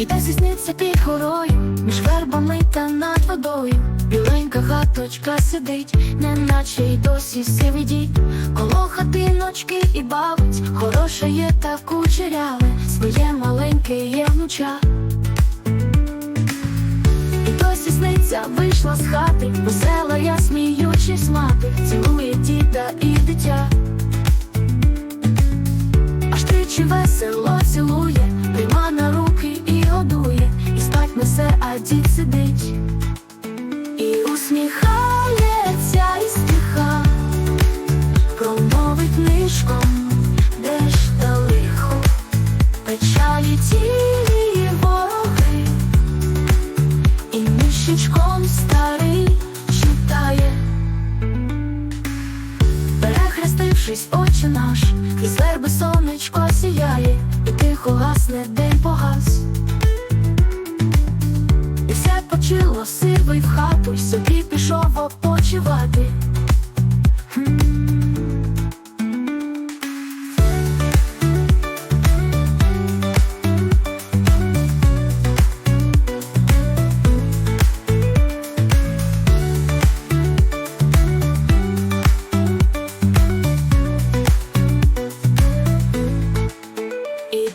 І де зісниться під горою, між вербами та над водою. Біленька хаточка сидить, неначе й досі сивий дід. Коло хатиночки і бавить, хороше є та кучеряве, своє маленьке є внуча. І вийшла з хати, весела я сміючись мати, цілує діда і дитя. Аж тричі весело цілує, а дід сидить. І усміхається і стиха, промовить нишком, де ж та лихо, печалі тії вороги, і мішечком старий читає. Перехрестившись, очі наш, із верби сонечко сіяє, і тихо гасне день погас. Почило сивий в хату, й собі пішов опочивати.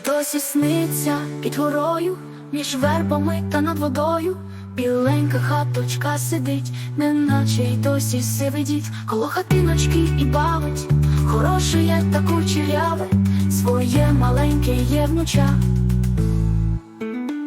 Досі сниться під горою, між вербами та над водою. Біленька хаточка сидить, неначе й досі сивий дід, коло хатиночки і бавить, хороше є та кучеряве, своє маленьке є внуча.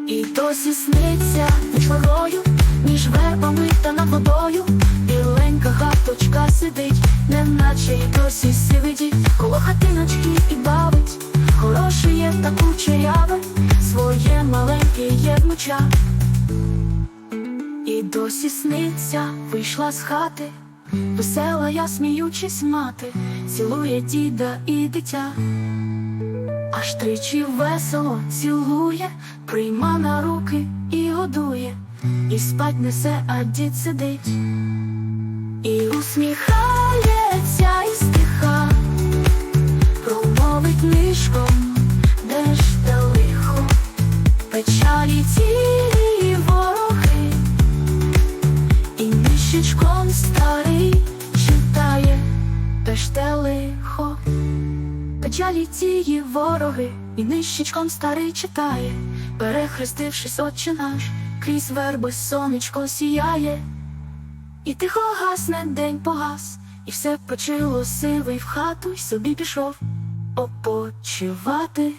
І досі сниться між горою, між вербами та над водою. Біленька хаточка сидить, неначе й досі сивий дід, коло хатиночки і бавить, хороше є та кучеряве, своє маленьке є внуча. Досі сниться, вийшла з хати, весела я сміючись мати, цілує діда і дитя. Аж тричі весело цілує, прийма на руки і годує, і спать несе, а дід сидить, і усміхається і стиха, промовить нишком, де ж те лихо, печалі ці і старий читає, де ж те лихо. Печалі цієї вороги, і нищечком старий читає, перехрестившись, отче наш, крізь верби сонечко сіяє, і тихо гасне день погас, і все почило сивий в хату, й собі пішов опочивати.